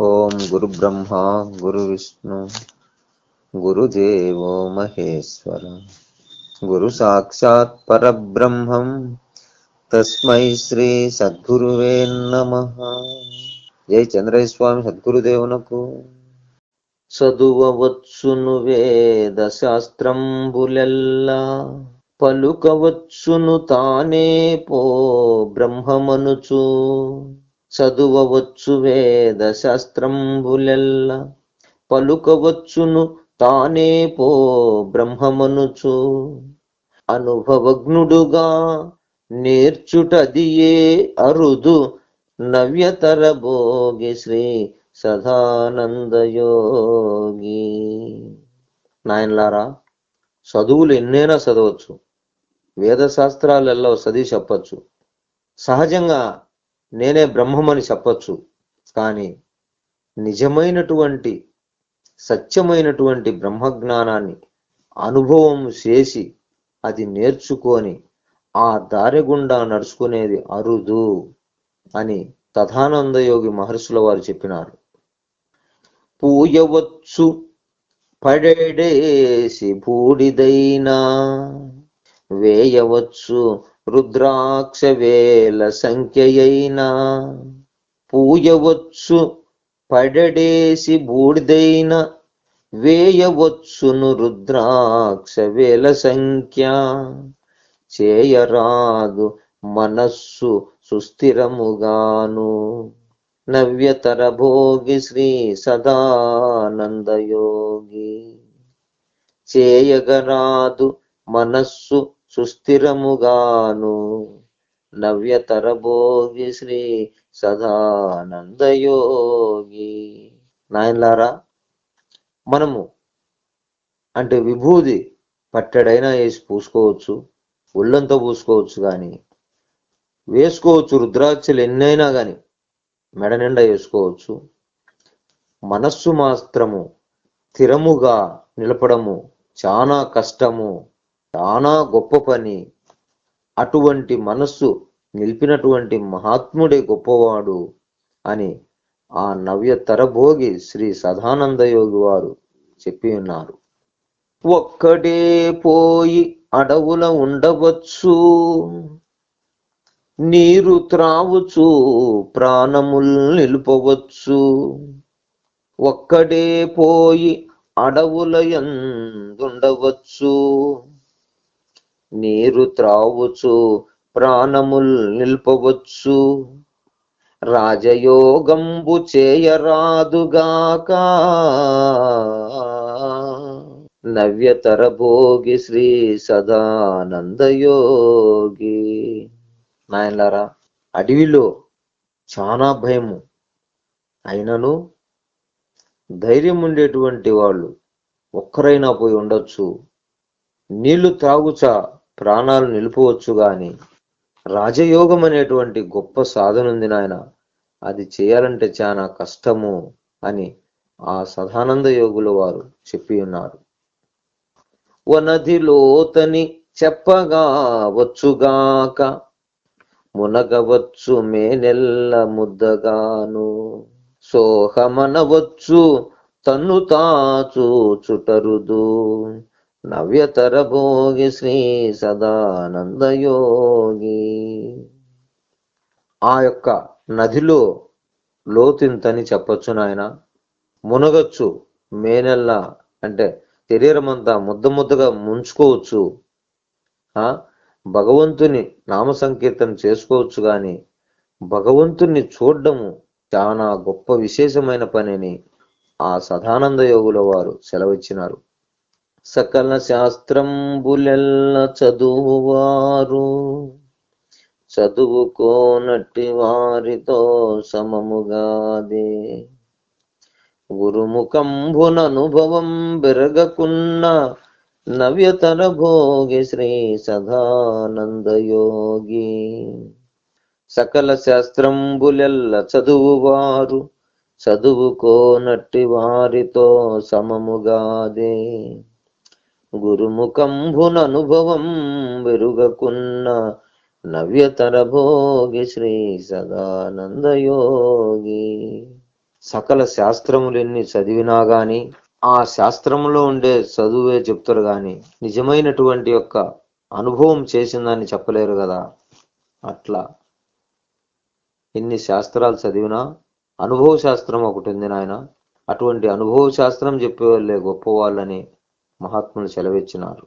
ఓం గురు బ్రహ్మ గురు విష్ణు గురుదేవో మహేశ్వర. గురు సాక్షాత్ పరబ్రహ్మం. తస్మై శ్రీ సద్గురువే నమ. జై చంద్రయ్య స్వామి సద్గురుదేవునకు. చదువవచ్చును వేద శాస్త్రంబులెల్లా. పలుకవచ్చును తానే పో బ్రహ్మమనుచు. చదువవచ్చు వేద శాస్త్రంబులెల్ల పలుకవచ్చును తానే పో బ్రహ్మమనుచు. అనుభవజ్ఞుడుగా నేర్చుటదియే అరుదు నవ్యతర భోగి శ్రీ సదానందయోగి నాయనలారా చదువులు ఎన్నైనా చదవచ్చు. వేద శాస్త్రాలలో చదివి చెప్పచ్చు. సహజంగా నేనే బ్రహ్మమని చెప్పచ్చు. కానీ నిజమైనటువంటి సత్యమైనటువంటి బ్రహ్మజ్ఞానాన్ని అనుభవం చేసి అది నేర్చుకొని ఆ దారి గుండా నడుచుకునేది అరుదు అని తథానందయోగి మహర్షుల వారు చెప్పినారు. పూయవచ్చు పడేసి బూడిదైనా వేయవచ్చు రుద్రాక్ష వేల సంఖ్యయైనా పూయవచ్చు పడడేసి బూడిదైన వేయవచ్చును రుద్రాక్ష వేల సంఖ్య. చేయరాదు మనస్సు సుస్థిరముగాను. నవ్యతర భోగి శ్రీ సదానందయోగి. చేయగరాదు మనస్సు సుస్థిరముగాను నవ్యతర భోగి శ్రీ సదానందయోగి. నాయనలారా మనము అంటే విభూది పట్టెడైనా వేసి పూసుకోవచ్చు ఒళ్ళంతా పూసుకోవచ్చు కానీ వేసుకోవచ్చు రుద్రాక్షలు ఎన్నైనా కానీ మెడ నిండా వేసుకోవచ్చు. మనస్సు మాత్రము స్థిరముగా నిలపడము చాలా కష్టము చాలా గొప్ప పని. అటువంటి మనస్సు నిలిపినటువంటి మహాత్ముడే గొప్పవాడు అని ఆ నవ్య తరభోగి శ్రీ సదానంద యోగి వారు చెప్పి ఉన్నారు. ఒక్కడే పోయి అడవుల ఉండవచ్చు. నీరు త్రావుచు ప్రాణముల్ నిలుపవచ్చు. ఒక్కడే పోయి అడవుల ఎందుండవచ్చు. నీరు త్రావుచు ప్రాణముల్ నిల్పవచ్చు. రాజయోగంబు చేయరాదుగాక. నవ్యతర భోగి శ్రీ సదానందయోగి. నాయనలారా అడవిలో చాలా భయము. అయినను ధైర్యం ఉండేటువంటి వాళ్ళు ఒక్కరైనా పోయి ఉండొచ్చు. నీళ్ళు త్రాగుచా ప్రాణాలు నిలుపవచ్చు గాని రాజయోగం అనేటువంటి గొప్ప సాధన ఉంది నాయన. అది చేయాలంటే చాలా కష్టము అని ఆ సదానంద యోగుల వారు చెప్పి ఉన్నారు. వనధిలోతని చెప్పగా వచ్చుగాక మునగవచ్చు మేనెల్ల ముద్దగాను. సోహమనవచ్చు తన్ను తాచు చుటరుదు. నవ్యతర భోగి శ్రీ సదానందయోగి. ఆ యొక్క నదిలో లోతింతని చెప్పొచ్చు నాయన. మునగచ్చు మేనెల్ల అంటే శరీరం అంతా ముద్ద ముద్దగా ముంచుకోవచ్చు. ఆ? భగవంతుని నామ సంకీర్తన చేసుకోవచ్చు గాని భగవంతుణ్ణి చూడడము చాలా గొప్ప విశేషమైన పనిని ఆ సదానంద యోగుల వారు సెలవిచ్చినారు. సకల శాస్త్రంబులెల్ల చదువువారు. చదువుకోనట్టి వారితో సమముగాదే. గురుముఖంభున అనుభవం బెరగకున్న నవ్యతర భోగి శ్రీ సదానందయోగి. సకల శాస్త్రంబులెల్ల చదువువారు. చదువుకోనట్టి వారితో సమముగాదే. గురుముఖంభున అనుభవం వెరుగకున్న నవ్యతర భోగి శ్రీ సదానందయోగి సకల శాస్త్రములు ఎన్ని చదివినా గాని ఆ శాస్త్రములో ఉండే చదువే చెప్తారు గాని నిజమైనటువంటి యొక్క అనుభవం చేసిందని చెప్పలేరు కదా. అట్లా. ఎన్ని శాస్త్రాలు చదివినా అనుభవ శాస్త్రం ఒకటి ఉంది నాయన. అటువంటి అనుభవ శాస్త్రం చెప్పేవాళ్ళే గొప్పవాళ్ళని మహాత్ములు సెలవిచ్చినారు.